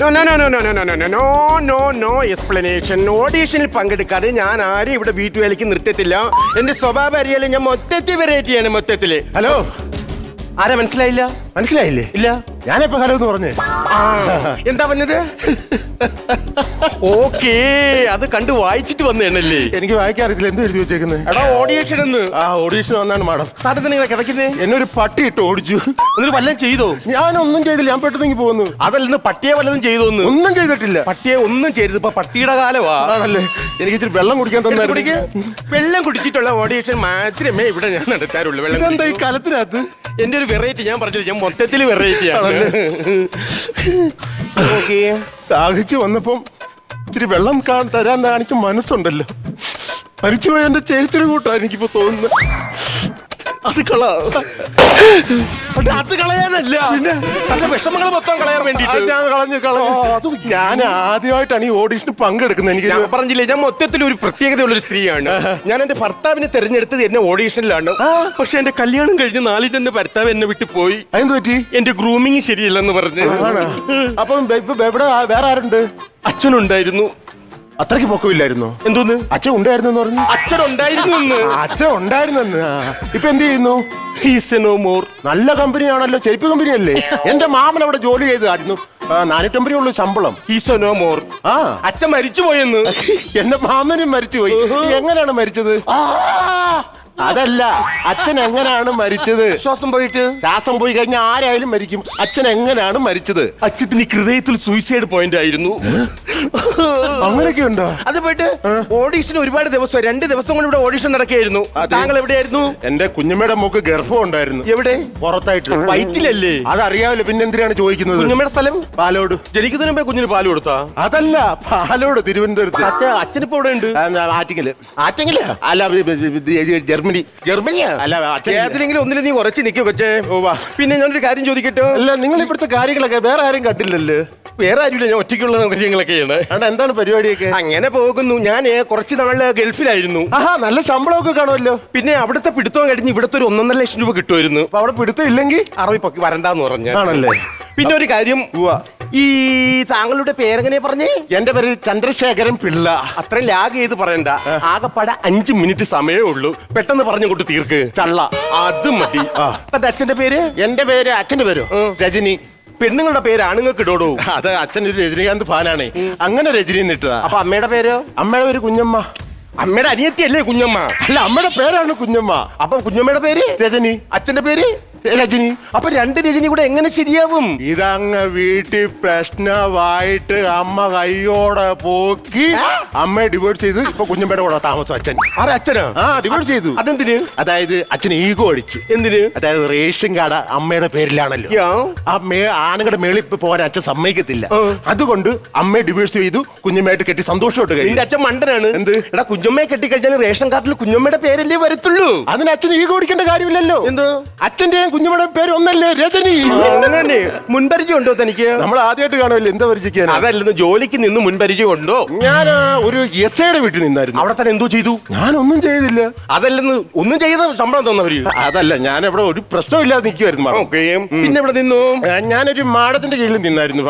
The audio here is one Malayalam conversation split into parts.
No no no no no no no no no no explanation ഓഡീഷനിൽ പങ്കെടുക്കാതെ ഞാൻ ആരും ഇവിടെ വീട്ടുവേലയ്ക്ക് നിർത്തത്തില്ല എന്റെ സ്വഭാവം അറിയാലും ഞാൻ മൊത്തത്തിൽ വെറൈറ്റിയാണ് മൊത്തത്തിൽ ഹലോ ആരാ മനസ്സിലായില്ല? മനസ്സിലായില്ലേ? ഇല്ല. ഞാനിപ്പോ ഹലോ എന്ന് പറഞ്ഞേ എന്താ പറഞ്ഞത്? ഓക്കേ അത് കണ്ട് വായിച്ചിട്ട് വന്നേണല്ലേ എനിക്ക് വായിക്കാൻ അറിയത്തില്ല എന്ത് എഴുതി വെച്ചേക്കുന്നത് എടാ ഓഡിയേഷൻ എന്ന് ആ ഓഡിയേഷൻ വന്നാണ് മാഡം. താരത്തെ നിങ്ങളെ കിടക്കുന്നേ? എന്നൊരു ഒരു പട്ടി ഇട്ട് ഓടിച്ചു. എന്നിട്ട് വല്ലതും ചെയ്തോ? ഞാനൊന്നും ചെയ്തില്ല. ഞാൻ പെട്ടെന്ന് പോകുന്നു അതല്ലെന്ന് പട്ടിയെ വല്ലതും ചെയ്തോന്ന് ഒന്നും ചെയ്തിട്ടില്ല. പട്ടിയെ ഒന്നും ചെയ്തത് ഇപ്പൊ പട്ടിയുടെ കാലമാണല്ലേ എനിക്ക് ഇച്ചിരി വെള്ളം കുടിക്കാൻ തന്നെ വെള്ളം കുടിച്ചിട്ടുള്ള ഓഡിയേഷൻ മാത്രമേ ഇവിടെ ഞാൻ നടത്താറുള്ളൂ. വെള്ളം എന്താ ഈ കലത്തിനകത്ത്? എന്റെ ഒരു വെറൈറ്റി ഞാൻ പറഞ്ഞത് ഞാൻ മൊത്തത്തിൽ വെറൈറ്റി ആണ്. ഓക്കേ ദാഹിച്ചു വന്നപ്പം ഇത്തിരി വെള്ളം കാണാൻ തരാൻ കാണിച്ച മനസ്സുണ്ടല്ലോ. മരിച്ചുപോയ എന്റെ ചേച്ചിയുടെ കൂട്ടാ എനിക്കിപ്പോ തോന്നുന്നത്. അത് കള അത് കളയാനല്ല. തന്റെ വിഷമങ്ങൾ മൊത്തം കളയാൻ വേണ്ടി വേണ്ടിട്ട് ഞാൻ കളഞ്ഞു കളഞ്ഞു. ഞാൻ ആദ്യമായിട്ടാണ് ഈ ഓഡീഷന് പങ്കെടുക്കുന്നത്. എനിക്ക് പറഞ്ഞില്ല ഞാൻ മൊത്തത്തിൽ ഒരു പ്രത്യേകതയുള്ള ഒരു സ്ത്രീയാണ് ഞാൻ എന്റെ ഭർത്താവിനെ തെരഞ്ഞെടുത്തത് എന്നെ ഓഡിഷനിലാണ് പക്ഷെ എന്റെ കല്യാണം കഴിഞ്ഞ് നാലിൽ എന്റെ ഭർത്താവ് എന്നെ വിട്ടു പോയി. പറ്റി? എന്റെ ഗ്രൂമിങ് ശരിയല്ലെന്ന് പറഞ്ഞു. അപ്പം എവിടെ വേറെ ആരുണ്ട്? അച്ഛനുണ്ടായിരുന്നു. അത്രയ്ക്ക് പൊക്കമില്ലായിരുന്നു? എന്തോന്ന്? അച്ഛൻ ഉണ്ടായിരുന്നു പറഞ്ഞു. അച്ഛൻ ഉണ്ടായിരുന്നു അച്ഛൻ ഉണ്ടായിരുന്നു. ഇപ്പൊ എന്ത് ചെയ്യുന്നു? He's നോ മോർ നല്ല കമ്പനിയാണല്ലോ ചെരുപ്പ് കമ്പനി അല്ലേ എന്റെ മാമൻ അവിടെ ജോലി ചെയ്തായിരുന്നു. നാനൂറ്റമ്പത് ഉള്ളു ശമ്പളം. He's നോ മോർ ആ. അച്ഛൻ മരിച്ചുപോയെന്ന് എന്റെ മാമനും മരിച്ചുപോയി എങ്ങനെയാണ് മരിച്ചത്? അതല്ല അച്ഛൻ എങ്ങനെയാണ് മരിച്ചത്? ശ്വാസം പോയിട്ട്? ശ്വാസം പോയി കഴിഞ്ഞാൽ ആരായാലും മരിക്കും. അച്ഛൻ എങ്ങനെയാണ് മരിച്ചത്? അച്ഛത്തിന് ഹൃദയത്തിൽ സൂയിസൈഡ് പോയിന്റ് ആയിരുന്നു. അങ്ങനെയൊക്കെ ഉണ്ടോ? അത് പോയിട്ട് ഓഡീഷൻ ഒരുപാട് ദിവസം രണ്ട് ദിവസം കൊണ്ട് ഇവിടെ ഓഡീഷൻ നടക്കുകയായിരുന്നു. താങ്കൾ എവിടെയായിരുന്നു? എന്റെ കുഞ്ഞമ്മയുടെ മോക്ക് ഗർഭം ഉണ്ടായിരുന്നു. എവിടെ? പുറത്തായിട്ട്. വയറ്റിലല്ലേ? അതറിയാമല്ലോ പിന്നെ എന്തിനാണ് ചോദിക്കുന്നത്? കുഞ്ഞമ്മയുടെ സ്ഥലം? പാലോട്. ജനിക്കുന്നതിന് മുമ്പേ കുഞ്ഞിന് പാൽ കൊടുത്താ? അതല്ല പാലോട് തിരുവനന്തപുരത്ത്. അച്ഛ അച്ഛനിപ്പോ ഇവിടെ ഉണ്ട്? ആറ്റിങ്ങൽ. ആറ്റിങ്ങൽ? അല്ല ജർമ്മനി. ജർമ്മനിയാ? അല്ല, ഏതിലെങ്കിലും ഒന്നിലും നീ കുറച്ച് നിൽക്കോ കൊച്ചേ. പിന്നെ ഞാനൊരു കാര്യം ചോദിക്കട്ടോ? അല്ല നിങ്ങൾ ഇവിടുത്തെ കാര്യങ്ങളൊക്കെ വേറെ ആരും കണ്ടില്ലല്ലോ. വേറെ ആരുമില്ല ഞാൻ ഒറ്റയ്ക്കുള്ള കാര്യങ്ങളൊക്കെയാണ് അവിടെ എന്താണ് പരിപാടിയൊക്കെ? അങ്ങനെ പോകുന്നു. ഞാൻ കുറച്ച് നാൾ ഗൾഫിലായിരുന്നു. ആഹാ നല്ല ശമ്പളമൊക്കെ കാണുമല്ലോ. പിന്നെ അവിടുത്തെ പിടുത്തം കഴിഞ്ഞ് ഇവിടുത്തെ ഒരു ഒന്നൊന്നര ലക്ഷം രൂപ കിട്ടുമായിരുന്നു. അപ്പൊ അവിടെ പിടുത്തം ഇല്ലെങ്കിൽ? അറബി പൊക്കി വരണ്ടാന്ന് പറഞ്ഞു. ആണല്ലേ? പിന്നെ ഒരു കാര്യം ഈ താങ്കളുടെ പേരെങ്ങനെ പറഞ്ഞേ? എന്റെ പേര് ചന്ദ്രശേഖരൻ പിള്ള. അത്രയും ലാഗ് ചെയ്ത് പറയണ്ട. ആകെപ്പാടെ അഞ്ച് മിനിറ്റ് സമയമേ ഉള്ളൂ. പെട്ടെന്ന് പറഞ്ഞു കൊണ്ട് തീർക്ക്. ചള്ള. അത് മതി. അച്ഛന്റെ പേര്? എന്റെ പേര് അച്ഛന്റെ പേര്. രജനി. പെണ്ണുങ്ങളുടെ പേര് ആണുങ്ങൾക്ക് ഇടോടൂ. അത് അച്ഛൻ ഒരു രജനീകാന്ത് ഫാനാണ്. അങ്ങനെ രജനി നിട്ടതാ അപ്പൊ അമ്മയുടെ പേര്? അമ്മയുടെ പേര് കുഞ്ഞമ്മ. അമ്മയുടെ അനിയത്തി അല്ലേ കുഞ്ഞമ്മ? അല്ല അമ്മയുടെ പേരാണ് കുഞ്ഞമ്മ. അപ്പൊ കുഞ്ഞമ്മയുടെ പേര്? രജനി. അച്ഛന്റെ പേര്? രജനി അപ്പൊ രണ്ട് രജനി കൂടെ എങ്ങനെ ശരിയാവും? ഇതങ്ങ് വീട്ടിൽ പ്രശ്നമായിട്ട് അമ്മ കയ്യോടെ പോക്കി. അമ്മയെ ഡിവോഴ്സ് ചെയ്ത് ഇപ്പൊ കുഞ്ഞുമ്പേടെ കൂടെ താമസം അച്ഛൻ. ആരെ അച്ഛനാ? ആ ഡിവോഴ്സ് ചെയ്തു. അതെന്തിന്? അതായത് അച്ഛൻ ഈഗോ അടിച്ച്. എന്തിന്? അതായത് റേഷൻ കാർഡ് അമ്മയുടെ പേരിലാണല്ലോ. ആ മേ ആണുങ്ങളുടെ മേളിൽ പോകാൻ അച്ഛൻ സമ്മതിക്കത്തില്ല. അതുകൊണ്ട് അമ്മയെ ഡിവോഴ്സ് ചെയ്തു കുഞ്ഞമ്മയായിട്ട് കെട്ടി സന്തോഷമായിട്ട് കഴിഞ്ഞു അച്ഛൻ മണ്ടനാണ്. എന്ത്? എടാ കുഞ്ഞമ്മയെ കെട്ടിക്കഴിഞ്ഞാൽ റേഷൻ കാർഡിൽ കുഞ്ഞമ്മയുടെ പേരല്ലേ വരത്തുള്ളൂ. അതിന് അച്ഛൻ ഈഗോ അടിക്കേണ്ട കാര്യമില്ലല്ലോ. എന്ത്? അച്ഛന്റെയും കുഞ്ഞമ്മയുടെ പേര് ഒന്നല്ലേ രജനി? അങ്ങനെ മുൻപരിചയം ഉണ്ടോ തനിക്ക്? നമ്മൾ ആദ്യമായിട്ട് കാണുമല്ലോ എന്താ പരിചയിക്കാൻ? അതല്ലെന്ന് ജോലിക്ക് നിന്ന് മുൻപരിചയം ഉണ്ടോ ഞാൻ ഒരു എസ് ഐയുടെ വീട്ടിൽ നിന്നായിരുന്നു. അവിടെ തന്നെ എന്തോ ചെയ്തു? ഞാനൊന്നും ചെയ്തില്ല. അതല്ലെന്ന് ഒന്നും ചെയ്ത ശമ്പളം തന്നവര്? അതല്ല ഞാൻ ഇവിടെ ഒരു പ്രശ്നമില്ലാതെ നിൽക്കുമായിരുന്നു പിന്നെ ഇവിടെ നിന്നു? ഞാനൊരു മാഡത്തിന്റെ കീഴിൽ നിന്നായിരുന്നു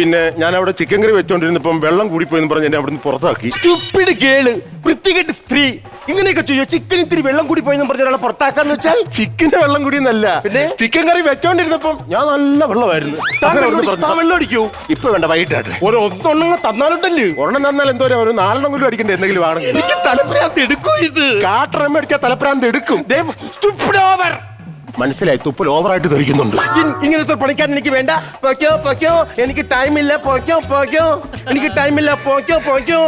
പിന്നെ ഞാൻ അവിടെ ചിക്കൻ കറി വെച്ചോണ്ടിരുന്നപ്പം വെള്ളം കൂടിപ്പോയെന്ന് പറഞ്ഞ് എന്നെ അവിടുന്ന് പുറത്താക്കി. സ്റ്റുപ്പിഡ് കേൾ വൃത്തികെട്ട് സ്ത്രീ. ഇങ്ങനെയൊക്കെ ചെയ്യോ? ചിക്കൻ ഇത്തിരി വെള്ളം കൂടി പോയെന്ന് പറഞ്ഞ ഒരാളെ പുറത്താക്കാന്ന് വെച്ചാൽ ചിക്കന്റെ വെള്ളം കൂടി കൂടിയെന്നല്ല പിന്നെ? ചിക്കൻ കറി വെച്ചോണ്ടിരുന്നപ്പം ഞാൻ നല്ല വെള്ളമായിരുന്നു. വെള്ളം അടിക്കൂ ഇപ്പൊ വേണ്ട വൈകിട്ടാട്ടെ. ഒരു ഒന്നൊണ്ണങ്ങ തന്നാലുണ്ടല്ലേ? ഒരെണ്ണം തന്നാൽ എന്തോ ഒരു നാലെണ്ണം കൂടി അടിക്കണ്ടേ എന്തെങ്കിലും ആണെങ്കിൽ? എനിക്ക് തലപ്രാന്ത് എടുക്കും ഇത്. കാട്ടറമ്മ അടിച്ചാൽ തലപ്രാന്ത് എടുക്കും. over. മനസ്സിലായി തുപ്പൽ ഓവറായിട്ട് ധരിക്കുന്നുണ്ട്. ഇങ്ങനത്തെ പണിക്കാൻ എനിക്ക് വേണ്ട. പൊക്കോ പൊക്കോ എനിക്ക് ടൈമില്ല പൊക്കോ പോക്കോ എനിക്ക് ടൈമില്ല. പോക്കോ പോക്കോ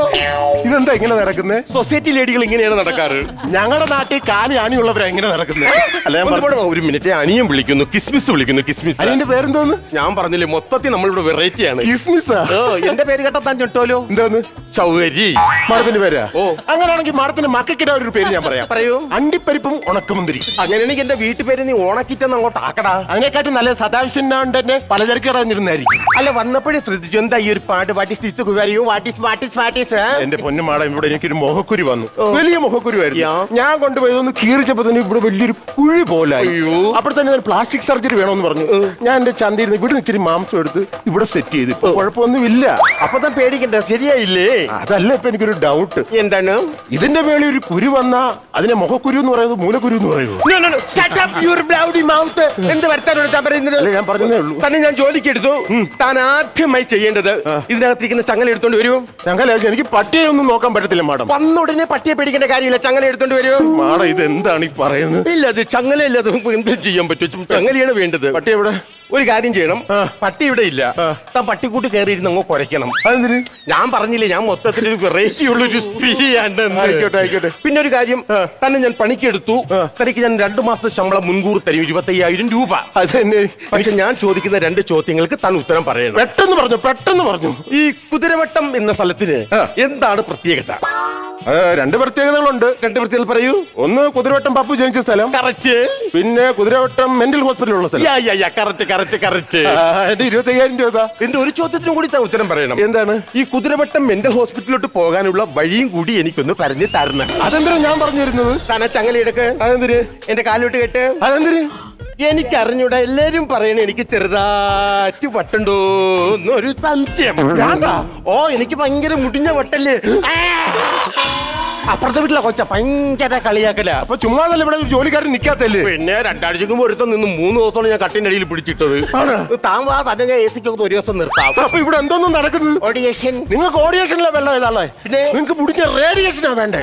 ഇതെന്താ ഇങ്ങനെ നടക്കുന്നേ? സൊസൈറ്റി ലേഡികൾ ഇങ്ങനെയാണ് നടക്കാറ്. ഞങ്ങളുടെ നാട്ടിൽ കാലി ആണിയുള്ളവരാ എങ്ങനെ നടക്കുന്നത് അല്ല ഞാൻ പറഞ്ഞു- ഒരു മിനിറ്റ് അനിയും വിളിക്കുന്നു കിസ്മിസ് വിളിക്കുന്നു കിസ്മിസ് അതിന്റെ പേരെന്തോന്ന്? ഞാൻ പറഞ്ഞില്ലേ മൊത്തത്തിൽ നമ്മളിവിടെ വെറൈറ്റി ആണ്. കിസ്മിസ് എന്റെ പേര് കേട്ടാ താൻ ചുട്ടോലോ എന്താന്ന്? ചൗരി മരത്തിന്റെ പേരാ? ഓ. അങ്ങനെയാണെങ്കിൽ മരത്തിന്റെ മക്കക്കിട ഒരു പേര് ഞാൻ പറയാം. പറയൂ. അണ്ടിപ്പരിപ്പും ഉണക്കമുന്തിരി. അങ്ങനെയാണെങ്കിൽ എന്റെ വീട്ടുപേര് നീ ഉണക്കിറ്റെന്ന് അങ്ങോട്ട് ആക്കടാ. അതിനെക്കാട്ടും നല്ല സദാവശ്യം തന്നെ പലചരക്ക് കടന്നിരുന്നായിരിക്കും അല്ല വന്നപ്പോഴേ ശ്രദ്ധിച്ചു എന്താ ഈ ഒരു പാട്ട് വാട്ട് ഇസ് ഈസ് പറയൂ what is what is what is എന്റെ പൊന്നു മാഡം ഇവിടെ എനിക്കൊരു മുഖക്കുരി വന്നു. വലിയ മുഖക്കുരി ആയിരുന്നു. ഞാൻ കൊണ്ടുപോയതൊന്ന് കീറിച്ചപ്പോ തന്നെ ഇവിടെ വലിയൊരു കുഴി പോലായി. അപ്പോൾ തന്നെ ഞാൻ പ്ലാസ്റ്റിക് സർജറി വേണമെന്ന് പറഞ്ഞു. ഞാൻ എന്റെ ചന്തയിൽ നിന്ന് ഇവിടെ ഇച്ചിരി മാംസം എടുത്ത് ഇവിടെ സെറ്റ് ചെയ്ത്. ഇപ്പൊ കുഴപ്പമൊന്നുമില്ല. അപ്പൊ തന്നെ പേടിക്കണ്ട ശരിയായില്ലേ? അതല്ല ഇപ്പൊ എനിക്കൊരു ഡൗട്ട് എന്താണ്? ഇതിന്റെ മേളിൽ ഒരു കുരു വന്ന അതിനെ മുഖക്കുരു എന്ന് പറയുന്നത് മൂലക്കുരു എന്ന് പറയുന്നു. എന്ത് വരുത്താനോട് ഞാൻ പറഞ്ഞതേ ഉള്ളൂ. തന്നെ ഞാൻ ജോലിക്ക് എടുത്തു താൻ ആദ്യമായി ചെയ്യേണ്ടത് ഇതിനകത്തിരിക്കുന്ന ചങ്ങല എടുത്തോണ്ട് വരുമോ ഞങ്ങൾ എനിക്ക് പട്ടിയൊന്നും നോക്കാൻ പറ്റത്തില്ല മാഡം. വന്ന ഉടനെ പട്ടിയെ പിടിക്കേണ്ട കാര്യമില്ല ചങ്ങല എടുത്തോണ്ട് വരുമോ മാഡം ഇത് എന്താണ് ഈ പറയുന്നത്? ഇല്ല അത് ചങ്ങല ഇല്ലാതെ എന്ത് ചെയ്യാൻ പറ്റും. ചങ്ങലയാണ് വേണ്ടത്. പട്ടി എവിടെ ഒരു കാര്യം ചെയ്യണം. പട്ടി ഇവിടെ ഇല്ല. താൻ പട്ടിക്കൂട്ട് കയറിയിരുന്ന് അങ്ങ് കുറയ്ക്കണം അതെന്തിന്? ഞാൻ പറഞ്ഞില്ലേ ഞാൻ മൊത്തത്തിൽ ഒരു വെറൈറ്റി ഉള്ള ഒരു സ്ത്രീയാണ് എന്ന്. ആയിക്കോട്ടെ, ആയിക്കോട്ടെ. പിന്നെ ഒരു കാര്യം തന്നെ ഞാൻ പണിക്കെടുത്തു. തനിക്ക് ഞാൻ രണ്ടു മാസത്തെ ശമ്പളം മുൻകൂർ തരും ഇരുപത്തയ്യായിരം രൂപ. അത് തന്നെ പക്ഷെ ഞാൻ ചോദിക്കുന്ന രണ്ട് ചോദ്യങ്ങൾക്ക് താൻ ഉത്തരം പറയണം. പെട്ടെന്ന് പറഞ്ഞു പെട്ടെന്ന് പറഞ്ഞു. ഈ കുതിരവട്ടം എന്ന സ്ഥലത്തിന് എന്താണ് പ്രത്യേകത? രണ്ട് പ്രത്യേകതകളുണ്ട്. രണ്ട് പ്രത്യേകത പറയൂ. ഒന്ന് കുതിരവട്ടം പപ്പു ജനിച്ച സ്ഥലം. കറക്റ്റ്. പിന്നെ കുതിരവട്ടം മെന്റൽ ഹോസ്പിറ്റൽ ഉള്ള സ്ഥലം കറക്റ്റ് കറക്റ്റ് കറക്റ്റ്. എന്റെ ഇരുപത്തി അയ്യായിരം രൂപ എന്റെ ഒരു ചോദ്യത്തിനും കൂടി ഉത്തരം പറയണം. എന്താണ്? ഈ കുതിരവട്ടം മെന്റൽ ഹോസ്പിറ്റലിലോട്ട് പോകാനുള്ള വഴിയും കൂടി എനിക്കൊന്ന് പറഞ്ഞു തരണം. അതെന്തിനാ ഞാൻ പറഞ്ഞു തരുന്നത് താന ചങ്ങലയെടുക്ക് അതെന്തിന്? എന്റെ കാലിലോട്ട് കേട്ട്. അതെന്തിന്? എനിക്കറിഞ്ഞൂടാ എല്ലാരും പറയണ എനിക്ക് ചെറുതാറ്റ് വട്ടുണ്ടോ എന്നൊരു സംശയം? ഓ എനിക്ക് ഭയങ്കര മുടിഞ്ഞ വട്ടല്ലേ! അപ്പുറത്തെ വീട്ടിലെ കൊച്ച ഭയങ്കര കളിയാക്കല. അപ്പൊ ചുമ്മാതല്ല ഇവിടെ ഒരു ജോലിക്കാരൻ നിക്കാത്തല്ലേ? പിന്നെ രണ്ടാഴ്ചക്ക് മുമ്പ് ഒരുത്തം നിന്ന് മൂന്ന് ദിവസമാണ് ഞാൻ കട്ടിന്റെ അടിയിൽ പിടിച്ചിട്ടത്. താൻ വാ തന്നെ ഞാൻ എ സിക്കൊക്കെ ഒരു ദിവസം നിർത്താം. അപ്പൊ ഇവിടെ എന്തോന്നും നടക്കുന്നത്? ഓഡിയേഷൻ നിങ്ങൾക്ക് ഓഡിയേഷനിലെ വെള്ളം ഏതാളെ പിന്നെ? നിങ്ങൾക്ക് പിടിച്ച റേഡിയേഷനാ വേണ്ടേ